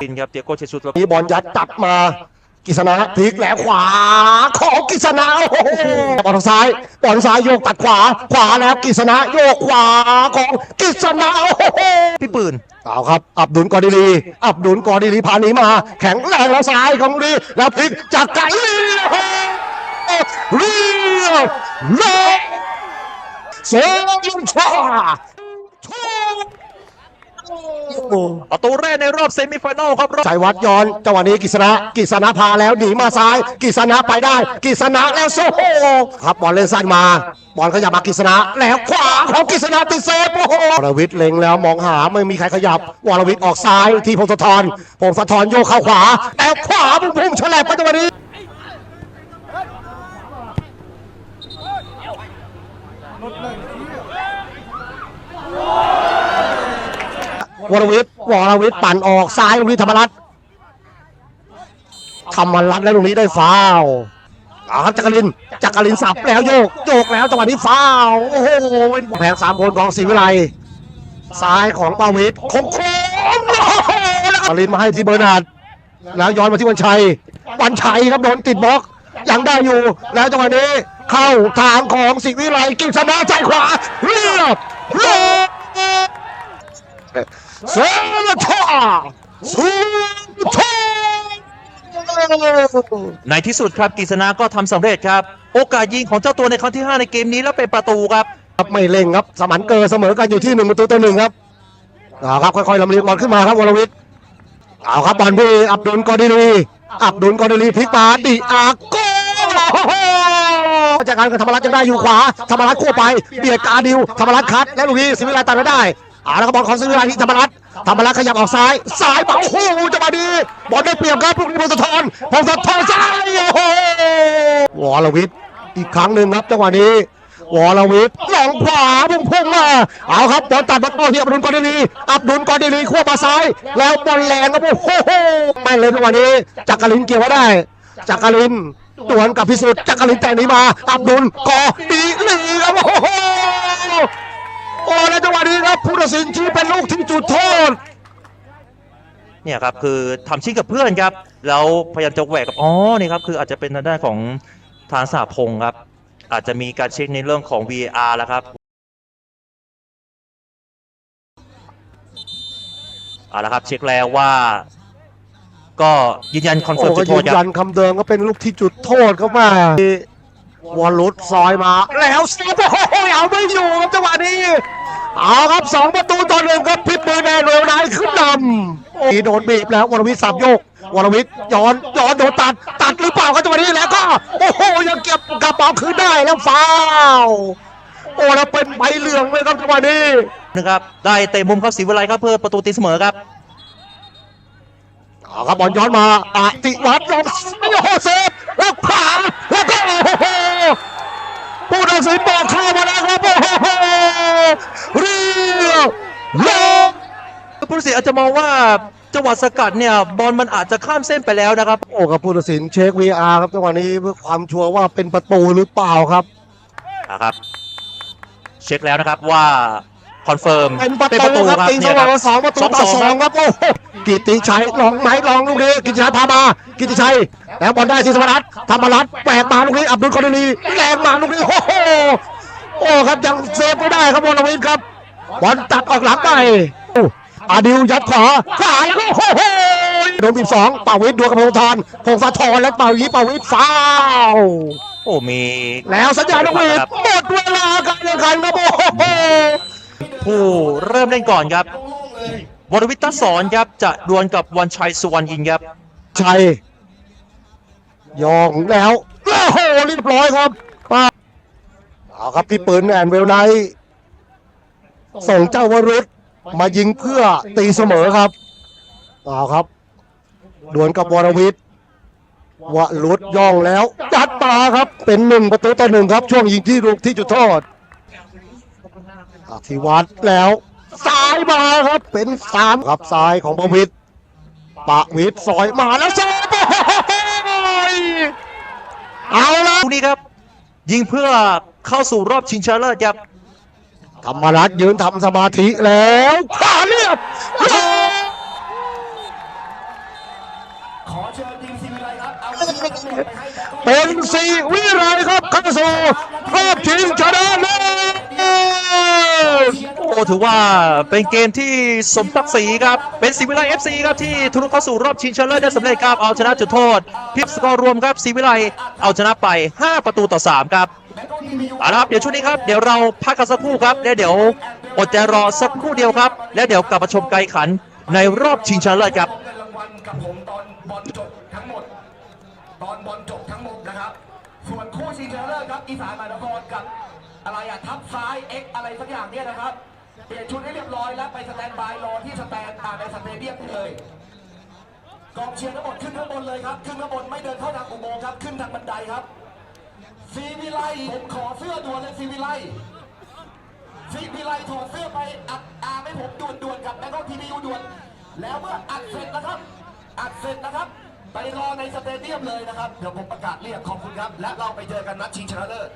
ปินครับเตียโกเชซุสแล้วมีบอลยัดจับมา กิษณะพลิกแล้วขวา ของกิษณะโอ้โหบอลทางซ้ายบอลซ้ายโยกตัดขวา ขวาแล้วกิษณะโยกขวาของกิษณะโอ้โหพี่ปืนเอาครับ อับดุลกอดิลีอับดุลกอดิลีพาหนีมา แข็งแรงแล้วซ้ายของลีแล้วพลิกจากไกลลีเรียบเลเซนชาโอ้ ประตูแรกในรอบเซมิไฟแนลครับรอบชัยวัดย้อนจังหวะนี้กิษณะกิษณะพาแล้วหนีมาซ้ายกิษณะไปได้กิษณะแล้วโซ่ครับบอลเล่นสั้นมาบอลขยับมากิษณะแล้วขวาของกิษณะติดเซฟโอ้โหวรวิทย์เล็งแล้วมองหาไม่มีใครขยับวรวิทย์ออกซ้ายที่พงศธรพงศธรโยกเข้าขวาแล้วขวาพุ่งพุ่งฉลับไปจังหวะนี้ วรวิทย์วรวิทย์ปั่นออกซ้ายตรงนี้ธรรมรัตน์ธรรมรัตน์แล้วตรงนี้ได้ฟาวอาครับจักรินจักรินสับแล้วโยกโยกแล้วจังหวะนี้ฟาวโอ้โหแผงสามคนของศรีวิไลซ้ายของปาวิทย์โค้งโค้งจักรินมาให้ที่เบอร์นาร์ดแล้วย้อนมาที่วันชัยวันชัยครับโดนติดบล็อกยังได้อยู่แล้วจังหวะนี้เข้าทางของศรีวิไลกิษณะใจขวาเรียบเรีย บเซลทาซูทาในที่สุดครับกฤษณาก็ทำสำเร็จครับ โอกาสยิงของเจ้าตัวในครั้งที่ 5 ในเกมนี้แล้วเป็นประตูครับ ครับไม่เร่งครับ สมันเกอร์เสมอกันอยู่ที่หนึ่งประตูต่อหนึ่งครับเอาครับ ค่อยๆลำเลียงบอลขึ้นมาครับวรวิทย์เอาครับบอลที่อับดุลกอดิลีอับดุลกอดิลีพลิกมาดิอาโก้จากการกับธรรมรัตน์ยังได้อยู่ขวาธรรมรัตน์คู่ไปเบียดกบอาดิวธรรมรัตน์คัดและลูกนี้สิวิไลตัดไม่ได้เอาแล้วก็บอลของสิวิไลที่ธรรมรัตน์ธรรมรัตน์ขยับออกซ้าย ซ้ายมาโอ้โหจังหวะนี้บอลได้เปรียบครับลูกนี้พงศธรพงศธรซ้าย โอ้โหวรวิทย์อีกครั้งหนึ่งครับจังหวะนี้วรวิทย์หลงขวาพุ่งพุ่งมาเอาครับบอลตัดมาต่อที่อับดุลกอดิลีอับดุลกอดิลีขั้วมาซ้าย แล้วบอลแรงครับโอ้โหแม่เลยจังหวะนี้จักรินเกี่ยวไว้ได้จักรินดวลกับพิสุทธิ์จักรินแต่งนี้มา อับดุลกอดีลีครับโอ้โห โอ้แล้วจังหวะนี้ครับผู้ตัดสินชี้เป็นลูกที่จุดโทษ เนี่ยครับคือทำชิ่งกับเพื่อนครับแล้วพยายามจะแหวกกับอ๋อนี่ครับคืออาจจะเป็นทางด้านของทางสาพงศ์ครับ อาจจะมีการเช็คในเรื่องของ VAR แล้วครับเอาละครับเช็คแล้วว่า ก็ยืนยันคอนเฟิร์มโอ้จุก็ดโทยืษนคยัรับนคำเดิมก็เป็นลูกที่จุดโทษเข้ามาวอลลุดซอยมา แล้วเซฟโอ้โหเอาไม่อยู่ครับจังหวะนี้ เอาครับสองประตูต่อหนึ่งครับพิษมือแดนเร็วนายขึ้นนำโอ้ยโดนบีบแล้ววรวิทย์สับโยก วรวิทย์ย้อนย้อนโดนตัด ตัดหรือเปล่าครับจังหวะนี้แล้วก็ โอ้โหยังเก็บกระเป๋าคืนได้แล้วฟาวล์โอ้แล้วเป็นใบเหลืองเลยครับจังหวะนี้นะครับ ได้เตะมุมเข้าสีวิไลครับเพื่อประตูตีเสมอครับเอาครับบอลย้อนมาอติวัตรลงโอ้โหเซฟแล้วขวาแล้วก็โอ้โหผู้ตัดสินบอกเข้ามาแล้วครับโอ้โหเรีย บลงผู้ตัดสินอาจจะมองว่าจังหวะสกัดเนี่ยบอลมันอาจจะข้ามเส้นไปแล้วนะครับ โอ้ครับผู้ตัดสินเช็ค VR ครับจังหวะนี้เพื่อความชัวร์ว่าเป็นประตูหรือเปล่าครับนะครับ เช็คแล้วนะครับว่าคอนเฟิร์มเป็นประตูครับตีเสมอสองประตูต่อสองครับโอ้โหกิติชัยลองไหมลองลูกนี้กิติชัยพามา กิติชัยแล้วบอลได้ที่ธรรมรัตน์ธรรมรัตน์แปกมาลูกนี้อับดุลกอดิลีแรงมาลูกนี้โอ้โหโอ้ครับยังเซฟไม่ได้ครับวรวิทย์ครับ บอลตัดออกหลังไปโอ้อาดิวยัดขวาขวาแล้วก็โอ้โหโดนบีบสองเป่าวิทย์ดวลกับพงศธรพงศธรและเป่ายีเป่าวิทย์ฟาวโอ้มีแล้วสัญญาณนกหวีดหมดเวลาการแข่งขันครับโอ้โหผู้เริ่มเล่นก่อนครับวรวิทย์ตสอนครับจะดวลกับวันชัยสุวรรณยินครับชัยยองแล้วโอ้โหเรียบร้อยครับมาเอาครับพี่ปืนแอนเวลไนท์ ส่งเจ้าวรุษมายิงเพื่อตีเสมอครับเอาครับ ดวลกับวรวิทย์วรุษย่องแล้วจัดตาครับเป็นหนึ่งประตูต่อหนึ่งครับ ช่วงยิงที่ลูกที่จุดโทษอธิวัตรแล้วซ้ายมาครับเป็นสามครับซ้ายของประวิทย์ปะวิทย์ซอยมาแล้วเซฟโอ้ยเอาละนี้ครับ ยิงเพื่อเข้าสู่รอบชิงชนะเลิศครับ ธรรมรัตยืนทำสมาธิแล้วขาเรียบเป็นสีวิไลครับเข้าสู่รอบชิงชนะเลิ ถือว่าเป็นเกมที่สมศักดิ์ศรีครับ เป็นสีวิไลเอฟซีครับที่ทะลุเข้าสู่รอบชิงชนะเลิศได้สำเร็จครับเอาชนะจุดโทษพิบสกอร์รวมครับสีวิไลเอาชนะไป 5 ประตูต่อ 3 ครับเอาละครับเดี๋ยวช่วงนี้ครับเดี๋ยวเราพักกันสักครู่ครับแล้วเดี๋ยวอดใจรอสักครู่เดียวครับ แล้วเดี๋ยวกลับมาชมไกลขันในรอบชิงชนะเลิศครับกับผมตอนบอลจบทั้งหมด ตอนบอลจบทั้งหมดนะครับ ส่วนคู่ชิงชนะเลิศครับอีสานมานครกับอะไรอะทับซ้ายเอ็กอะไรสักอย่างเนี่ยนะครับ เปลี่ยนชุดให้เรียบร้อยแล้วไปสแตนบายรอที่สแตนอ่าในสเตเดียมเลยกองเชียร์ทั้งหมดขึ้นข้างบนเลยครับ ขึ้นข้างบนไม่เดินเข้าทางอุโมงค์ครับ ขึ้นทางบันไดครับซีวิไลผมขอเสื้อด่วนเลยซีวิไลซีพีไลถอดเสื้อไปอัดอาไม่ผมด่วนด่วนกับแล้วก็ทีวีด่วน แล้วเมื่ออัดเสร็จนะครับ อัดเสร็จนะครับ ไปรอในสเตเดียมเลยนะครับ เดี๋ยวผมประกาศเรียกขอบคุณครับ และเราไปเจอกันนัดชิงชนะเลิศ